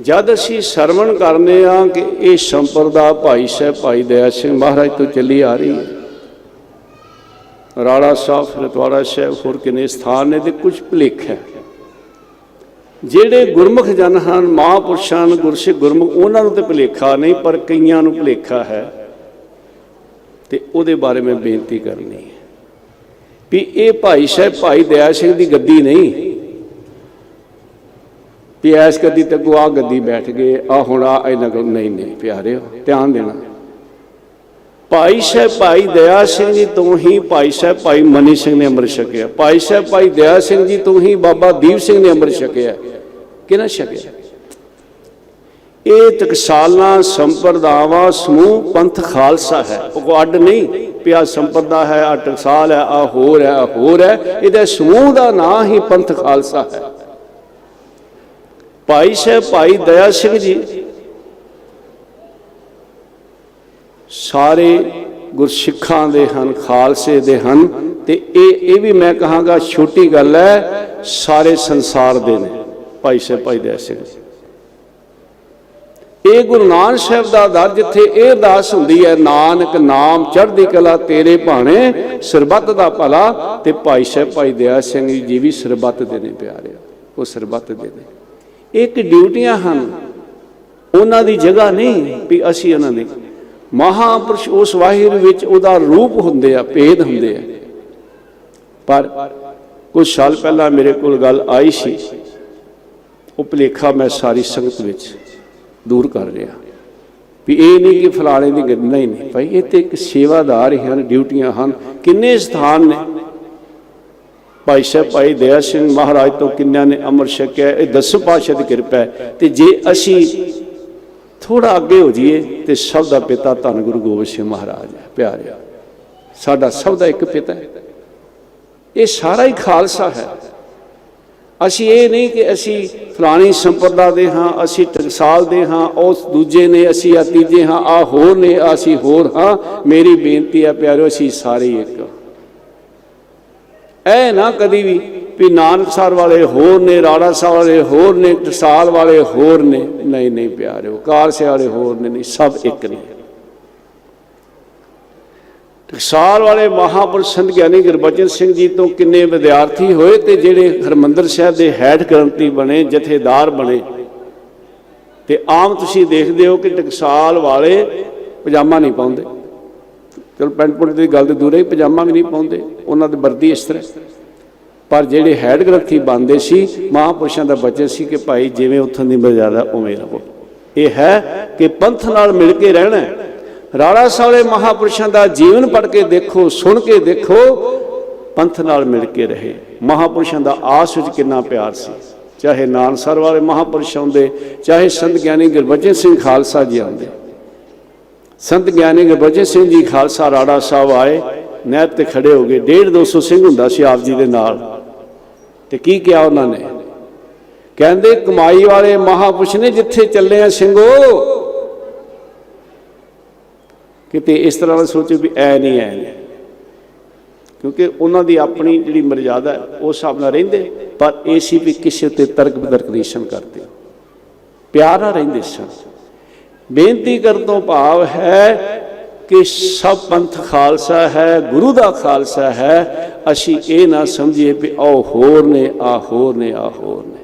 ਜਦ ਅਸੀਂ ਸਰਵਣ ਕਰਨੇ ਆ ਕਿ ਇਹ ਸੰਪਰਦਾ ਭਾਈ ਸਾਹਿਬ, ਭਾਈ ਦਇਆ ਸਿੰਘ ਮਹਾਰਾਜ ਤੋਂ ਚੱਲੀ ਆ ਰਹੀ ਹੈ। ਰਾੜਾ ਸਾਹਿਬ ਫਰਤਵਾੜਾ ਸਾਹਿਬ ਹੋਰ ਕਿਨੇ ਸਥਾਨ ਨੇ ਤੇ ਕੁਝ ਭੁਲੇਖ ਹੈ। ਜਿਹੜੇ ਗੁਰਮੁਖ ਜਨ ਹਨ, ਮਹਾਂਪੁਰਸ਼ਾਂ ਨੂੰ ਗੁਰਸਿੱਖ ਗੁਰਮੁਖ, ਉਹਨਾਂ ਨੂੰ ਤੇ ਭੁਲੇਖਾ ਨਹੀਂ, ਪਰ ਕਈਆਂ ਨੂੰ ਭੁਲੇਖਾ ਹੈ। ਤੇ ਉਹਦੇ ਬਾਰੇ ਮੈਂ ਬੇਨਤੀ ਕਰਨੀ ਹੈ ਵੀ ਇਹ ਭਾਈ ਸਾਹਿਬ, ਭਾਈ ਦਇਆ ਸਿੰਘ ਦੀ ਗੱਦੀ ਨਹੀਂ। ਵੀ ਐਸ ਗੱਦੀ ਤੇ ਕੋ ਆ ਗੱਦੀ ਬੈਠ ਗਏ, ਆ ਹੁਣ ਆ ਇਹਨਾਂ ਕੋਲ ਨਹੀਂ ਨਹੀਂ, ਪਿਆਰਿਓ, ਧਿਆਨ ਦੇਣਾ। ਭਾਈ ਸਾਹਿਬ ਭਾਈ ਦਇਆ ਸਿੰਘ ਜੀ, ਤੋਂ ਹੀ ਭਾਈ ਸਾਹਿਬ ਭਾਈ ਮਨੀ ਸਿੰਘ ਨੇ ਅੰਮ੍ਰਿਤ ਛਕਿਆ। ਭਾਈ ਸਾਹਿਬ ਭਾਈ ਦਇਆ ਸਿੰਘ ਜੀ, ਤੋਂ ਹੀ ਬਾਬਾ ਦੀਪ ਸਿੰਘ ਨੇ ਅੰਮ੍ਰਿਤ ਛਕਿਆ। ਕਿਹਨਾਂ ਛਕਿਆ? ਇਹ ਟਕਸਾਲਾਂ, ਸੰਪਰਦਾਵਾਂ, ਸਮੂਹ ਪੰਥ ਖਾਲਸਾ ਹੈ। ਉਹ ਅੱਡ ਨਹੀਂ ਪਿਆ ਸੰਪਰਦਾ ਹੈ ਆ ਟਕਸਾਲ ਹੈ ਆ ਹੋਰ ਹੈ ਆ ਹੋਰ ਹੈ। ਇਹਦੇ ਸਮੂਹ ਦਾ ਨਾਂ ਹੀ ਪੰਥ ਖਾਲਸਾ ਹੈ। ਭਾਈ ਸਾਹਿਬ, ਭਾਈ ਦਇਆ ਸਿੰਘ ਜੀ, ਸਾਰੇ ਗੁਰਸਿੱਖਾਂ ਦੇ ਹਨ, ਖਾਲਸੇ ਦੇ ਹਨ, ਤੇ ਇਹ ਇਹ ਵੀ ਮੈਂ ਕਹਾਂਗਾ ਛੋਟੀ ਗੱਲ ਹੈ, ਸਾਰੇ ਸੰਸਾਰ ਦੇ ਨੇ, ਭਾਈ ਸਾਹਿਬ, ਭਾਈ ਦਇਆ ਸਿੰਘ ਜੀ। ਇਹ ਗੁਰੂ ਨਾਨਕ ਸਾਹਿਬ ਦਾ ਦਰ ਜਿੱਥੇ ਇਹ ਅਰਦਾਸ ਹੁੰਦੀ ਹੈ, ਨਾਨਕ ਨਾਮ ਚੜ੍ਹਦੀ ਕਲਾ ਤੇਰੇ ਭਾਣੇ, ਸਰਬੱਤ ਦਾ ਭਲਾ, ਤੇ ਭਾਈ ਸਾਹਿਬ, ਭਾਈ ਦਇਆ ਸਿੰਘ ਜੀ ਵੀ ਸਰਬੱਤ ਦੇ ਨੇ ਪਿਆਰਿਆ ਉਹ ਸਰਬੱਤ ਦੇ ਨੇ। ਇੱਕ ਡਿਊਟੀਆਂ ਹਨ। ਉਹਨਾਂ ਦੀ ਜਗ੍ਹਾ ਨਹੀਂ ਵੀ ਅਸੀਂ ਉਹਨਾਂ ਦੇ। ਮਹਾਪੁਰਸ਼ ਉਸ ਵਾਹਿਗੁਰੂ ਵਿੱਚ ਉਹਦਾ ਰੂਪ ਹੁੰਦੇ ਆ, ਭੇਦ ਹੁੰਦੇ ਆ। ਪਰ ਕੁਝ ਸਾਲ ਪਹਿਲਾਂ ਮੇਰੇ ਕੋਲ ਗੱਲ ਆਈ ਸੀ। ਉਹ ਭੁਲੇਖਾ ਮੈਂ ਸਾਰੀ ਸੰਗਤ ਵਿੱਚ ਦੂਰ ਕਰ ਰਿਹਾ। ਵੀ ਇਹ ਨਹੀਂ ਕਿ ਫਲਾਣੇ ਦੀ ਗੱਲ ਨਹੀਂ ਨਹੀਂ। ਭਾਈ, ਇਹ ਤੇ ਇੱਕ ਸੇਵਾਦਾਰ ਹੀ ਹਨ, ਡਿਊਟੀਆਂ ਹਨ। ਕਿੰਨੇ ਸਥਾਨ ਨੇ? ਭਾਈ ਸਾਹਿਬ, ਭਾਈ ਦਇਆ ਸਿੰਘ ਮਹਾਰਾਜ ਤੋਂ ਕਿੰਨਿਆਂ ਨੇ ਅਮਰ ਛਕਿਆ, ਇਹ ਦਸ ਪਾਤਸ਼ਾਹ ਦੀ ਕਿਰਪਾ ਹੈ ਤੇ ਜੇ ਅਸੀਂ ਥੋੜਾ ਅੱਗੇ ਹੋ ਜਾਈਏ ਤੇ ਸਭ ਦਾ ਪਿਤਾ ਧੰਨ ਗੁਰੂ ਗੋਬਿੰਦ ਸਿੰਘ ਮਹਾਰਾਜ ਹੈ ਪਿਆਰਿਆ ਸਾਡਾ ਸਭ ਦਾ ਇੱਕ ਪਿਤਾ ਹੈ। ਇਹ ਸਾਰਾ ਹੀ ਖਾਲਸਾ ਹੈ। ਅਸੀਂ ਇਹ ਨਹੀਂ ਕਿ ਅਸੀਂ ਫਲਾਣੀ ਸੰਪਰਦਾ ਦੇ ਹਾਂ, ਅਸੀਂ ਟਕਸਾਲ ਦੇ ਹਾਂ, ਉਸ ਦੂਜੇ ਨੇ, ਅਸੀਂ ਆ ਤੀਜੇ ਹਾਂ ਆ ਹੋਰ ਨੇ, ਅਸੀਂ ਹੋਰ ਹਾਂ। ਮੇਰੀ ਬੇਨਤੀ ਹੈ ਪਿਆਰਿਓ, ਅਸੀਂ ਸਾਰੇ ਹੀ। ਇੱਕ ਐ ਨਾ ਕਦੀ ਵੀ ਵੀ ਨਾਨਕਸਰ ਵਾਲੇ ਹੋਰ ਨੇ, ਰਾੜਾ ਸਾਹਿਬ ਵਾਲੇ ਹੋਰ ਨੇ ਟਕਸਾਲ ਵਾਲੇ ਹੋਰ ਨੇ। ਨਹੀਂ ਨਹੀਂ ਪਿਆਰਿਓ ਕਾਰਸੇ ਵਾਲੇ ਹੋਰ ਨੇ ਨਹੀਂ, ਸਭ ਇੱਕ ਨੇ। ਟਕਸਾਲ ਵਾਲੇ ਮਹਾਪੁਰਸ਼ ਸੰਤ ਗਿਆਨੀ ਗੁਰਬਚਨ ਸਿੰਘ ਜੀ ਤੋਂ ਕਿੰਨੇ ਵਿਦਿਆਰਥੀ ਹੋਏ ਤੇ ਜਿਹੜੇ ਹਰਮੰਦਰ ਸਾਹਿਬ ਦੇ ਹੈਡ ਗ੍ਰੰਥੀ ਬਣੇ, ਜਥੇਦਾਰ ਬਣੇ। ਤੇ ਆਮ ਤੁਸੀਂ ਦੇਖਦੇ ਹੋ ਕਿ ਟਕਸਾਲ ਵਾਲੇ ਪਜਾਮਾ ਨਹੀਂ ਪਾਉਂਦੇ। ਚਲ ਪੈਂਟ ਪੁੰਟ ਦੀ ਗੱਲ ਤੇ ਦੂਰੇ ਹੀ ਪਜਾਮਾ ਵੀ ਨਹੀਂ ਪਾਉਂਦੇ। ਉਹਨਾਂ ਦੇ ਵਰਦੀ ਇਸ ਤਰ੍ਹਾਂ ਪਰ ਜਿਹੜੇ ਹੈਡ ਗ੍ਰੰਥੀ ਬੰਦੇ ਸੀ, ਮਹਾਪੁਰਸ਼ਾਂ ਦਾ ਬਚਨ ਸੀ ਕਿ ਭਾਈ ਜਿਵੇਂ ਉੱਥੋਂ ਦੀ ਮਰਜ਼ਾਦਾ ਉਵੇਂ ਰਹੋ। ਇਹ ਹੈ ਕਿ ਪੰਥ ਨਾਲ ਮਿਲ ਕੇ ਰਹਿਣਾ ਹੈ। ਰਾੜਾ ਸਾਲੇ ਮਹਾਪੁਰਸ਼ਾਂ ਦਾ ਜੀਵਨ ਪੜ ਕੇ ਦੇਖੋ, ਸੁਣ ਕੇ ਦੇਖੋ, ਪੰਥ ਨਾਲ ਮਿਲ ਕੇ ਰਹੇ। ਮਹਾਪੁਰਸ਼ਾਂ ਦਾ ਆਸ ਵਿੱਚ ਕਿੰਨਾ ਪਿਆਰ ਸੀ। ਚਾਹੇ ਨਾਨਸਰ ਵਾਲੇ ਮਹਾਪੁਰਸ਼ ਆਉਂਦੇ, ਚਾਹੇ ਸੰਤ ਗਿਆਨੀ ਗੁਰਬਚਨ ਸਿੰਘ ਖਾਲਸਾ ਜੀ ਆਉਂਦੇ। ਸੰਤ ਗਿਆਨੀ ਗੁਰਬਚਨ ਸਿੰਘ ਜੀ ਖਾਲਸਾ ਰਾੜਾ ਸਾਹਿਬ ਆਏ, ਨਹਿਰ ਤੇ ਖੜੇ ਹੋ ਗਏ। 1.5 200 ਸਿੰਘ ਹੁੰਦਾ ਸੀ ਆਪ ਜੀ ਦੇ ਨਾਲ। ਤੇ ਕੀ ਕਿਹਾ ਉਹਨਾਂ ਨੇ? ਕਹਿੰਦੇ, ਕਮਾਈ ਵਾਲੇ ਮਹਾਪੁਰਸ਼ ਨੇ ਜਿੱਥੇ ਚੱਲੇ ਆ ਸਿੰਘੋ, ਕਿਤੇ ਇਸ ਤਰ੍ਹਾਂ ਦਾ ਸੋਚੋ ਵੀ ਐ ਨਹੀਂ ਐ। ਕਿਉਂਕਿ ਉਹਨਾਂ ਦੀ ਆਪਣੀ ਜਿਹੜੀ ਮਰਜ਼ਾਦਾ ਹੈ ਉਸ ਹਿਸਾਬ ਨਾਲ ਰਹਿੰਦੇ, ਪਰ ਇਹ ਸੀ ਵੀ ਕਿਸੇ ਤੇ ਤਰਕ ਬਦਰਕ ਨਹੀਂ ਸਨ ਕਰਦੇ। ਪਿਆਰ ਨਾਲ ਰਹਿੰਦੇ ਸਨ। ਬੇਨਤੀ ਕਰਨ ਤੋਂ ਭਾਵ ਹੈ ਕਿ ਸਭ ਪੰਥ ਖਾਲਸਾ ਹੈ, ਗੁਰੂ ਦਾ ਖਾਲਸਾ ਹੈ। ਅਸੀਂ ਇਹ ਨਾ ਸਮਝੀਏ ਵੀ ਆਹ ਹੋਰ ਨੇ, ਆਹ ਹੋਰ ਨੇ, ਆਹ ਹੋਰ ਨੇ।